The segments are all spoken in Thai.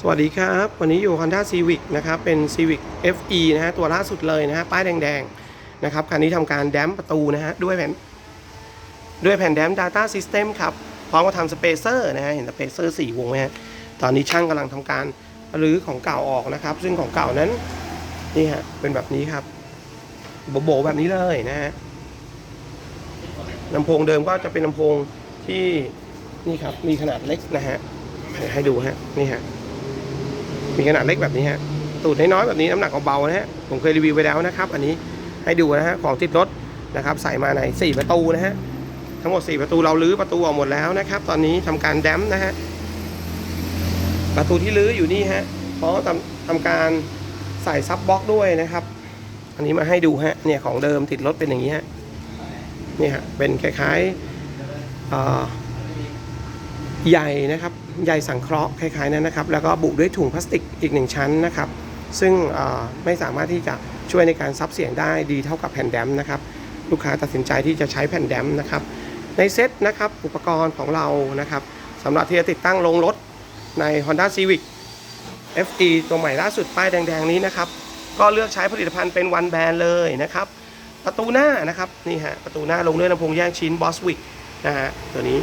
สวัสดีครับ วันนี้อยู่ Honda Civic นะครับ เป็น Civic FE นะฮะ ตัวล่าสุดเลยนะฮะ ป้ายแดงๆ นะครับ คันนี้ทำการแดมประตูนะฮะ ด้วยแผ่น ด้วยแผ่นแดม Data System ครับ พร้อมกับทำสเปเซอร์นะฮะ เห็นสเปเซอร์สี่วงไหมฮะ ตอนนี้ช่างกำลังทำการรื้อของเก่าออกนะครับ ซึ่งของเก่านั้น นี่ฮะ เป็นแบบนี้ครับ โบๆแบบนี้เลยนะฮะลำโพงเดิมก็จะเป็นลำโพงที่ นี่ครับ มีขนาดเล็กนะฮะ ให้ดูฮะ นี่ฮะ มีขนาดเล็กแบบนี้ฮะตูดน้อยๆแบบนี้น้ำหนักเบาๆนะฮะผมเคยรีวิวไปแล้วนะครับอันนี้ให้ดูนะฮะของติดรถนะครับใส่มาใน 4 ประตูนะฮะทั้งหมด 4 ประตูเราลื้อประตูออกหมดแล้วนะครับ ตอนนี้ทำการแดมป์นะฮะประตูที่ลื้ออยู่นี่ฮะเพราะทำทำการใส่ซับบล็อกด้วยนะครับ อันนี้มาให้ดูฮะเนี่ยของเดิมติดรถเป็นอย่างนี้ฮะนี่ฮะเป็นคล้ายๆอ่า ใหญ่นะครับใยสังเคราะห์คล้ายๆนั้นนะครับ แล้วก็บุด้วยถุงพลาสติกอีกหนึ่งชั้นนะครับ ซึ่งไม่สามารถที่จะช่วยในการซับเสียงได้ดีเท่ากับแผ่นแดมป์นะครับ ลูกค้าตัดสินใจที่จะใช้แผ่นแดมป์นะครับ ในเซตนะครับอุปกรณ์ของเรานะครับสำหรับที่จะติดตั้งลงรถใน Honda Civic FE ตัวใหม่ล่าสุดป้ายแดงๆนี้นะครับ ก็เลือกใช้ผลิตภัณฑ์เป็นวันแบรนด์เลยนะครับ ประตูหน้านะครับนี่ฮะประตูหน้าลงด้วยลำโพงแยกชิ้น Boswick นะฮะตัวนี้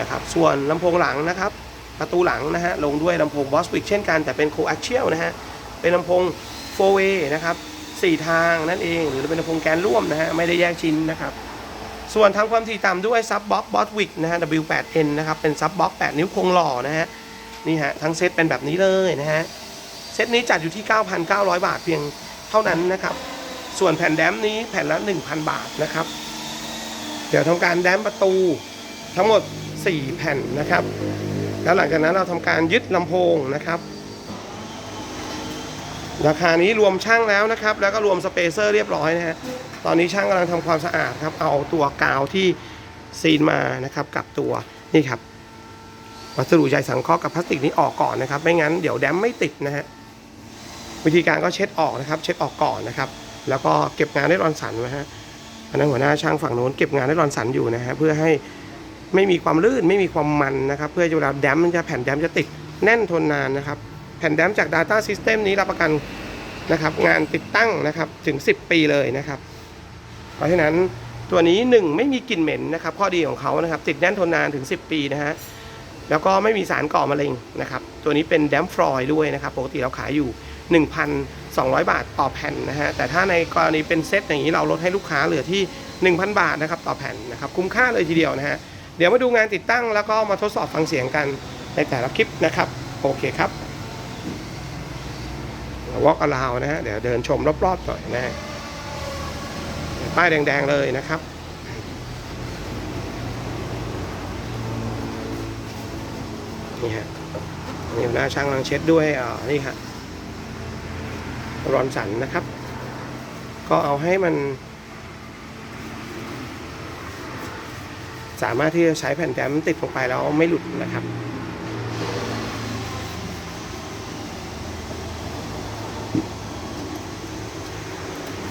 นะครับ ส่วนลำโพงหลังนะครับ ประตูหลังนะฮะ ลงด้วยลำโพง Boswick เช่นกันแต่เป็น coaxial นะฮะ เป็นลำโพง4 way นะครับสี่ทางนั่นเอง หรือเป็นลำโพงแกนร่วมนะฮะ ไม่ได้แยกชิ้นนะครับ ส่วนทำความถี่ต่ำด้วยซับบ็อกบอสวิกนะฮะ W8N นะครับ เป็นซับบ็อก8นิ้วโครงหล่อนะฮะ นี่ฮะ ทั้งเซตเป็นแบบนี้เลยนะฮะ เซตนี้จัดอยู่ที่ 9,900 บาทเพียงเท่านั้นนะครับ ส่วนแผ่นแดมป์นี้แผ่นละ 1,000 บาทนะครับ เดี๋ยวทำการแดมประตูทั้งหมด 4 แผ่นนะครับ แล้วหลังจากนั้นเราทำการยึดลำโพงนะครับ ราคานี้รวมช่างแล้วนะครับ แล้วก็รวมสเปเซอร์เรียบร้อยนะฮะตอนนี้ช่างกำลังทำความสะอาดครับ เอาตัวกาวที่ซีนมานะครับ กับตัวนี่ครับวัสดุใยสังเคราะห์กับพลาสติกนี้ออกก่อนนะครับ ไม่งั้นเดี๋ยวแดมไม่ติดนะฮะวิธีการก็เช็ดออกนะครับ เช็ดออกก่อนนะครับ แล้วก็เก็บงานได้รอนสันนะฮะอันนั้นหัวหน้าช่างฝั่งโน้นเก็บงานได้รอนสันอยู่นะฮะเพื่อให้ ไม่มีความลื่นไม่มีความมันนะครับ เพื่อเวลาแดมมันจะแผ่นแดมจะติดแน่นทนนานนะครับ แผ่นแดมจาก Data System นี้รับประกันนะครับ งานติดตั้งนะครับถึง 10 ปีเลยนะครับ เพราะฉะนั้นตัวนี้ 1 ไม่มีกลิ่นเหม็นนะครับ ข้อดีของเขานะครับ ติดแน่นทนนานถึง 10 ปีนะฮะแล้วก็ไม่มีสารก่อมะเร็งนะครับ ตัวนี้เป็นแดมฟลอยด้วยนะครับ ปกติเราขายอยู่ 1,200 บาทต่อแผ่นนะฮะแต่ถ้าในกรณีเป็นเซตอย่างนี้เราลดให้ลูกค้าเหลือที่ 1,000 บาทนะครับต่อแผ่นนะครับ คุ้มค่าเลยทีเดียวนะฮะ เดี๋ยวมาดูงานติดตั้งแล้วก็มาทดสอบฟังเสียงกันในแต่ละคลิปนะครับ โอเคครับวอล์กอลาวนะฮะเดี๋ยวเดินชมรอบๆหน่อยนะฮะป้ายแดงๆเลยนะครับนี่ฮะนี่หน้าช่างกำลังเช็ดด้วยอ่านี่ฮะรอนสันนะครับ ก็เอาให้มัน สามารถที่จะใช้แผ่นแต้มติดลงไปแล้วไม่หลุดนะครับ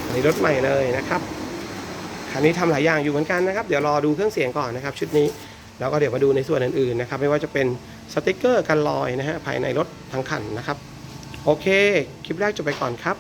อันนี้รถใหม่เลยนะครับคันนี้ทำหลายอย่างอยู่เหมือนกันนะครับ เดี๋ยวรอดูเครื่องเสียงก่อนนะครับ ชุดนี้แล้วก็เดี๋ยวมาดูในส่วนอื่นๆนะครับ ไม่ว่าจะเป็นสติกเกอร์กันรอยนะฮะภายในรถทั้งคันนะครับ โอเค คลิปแรกจบไปก่อนครับ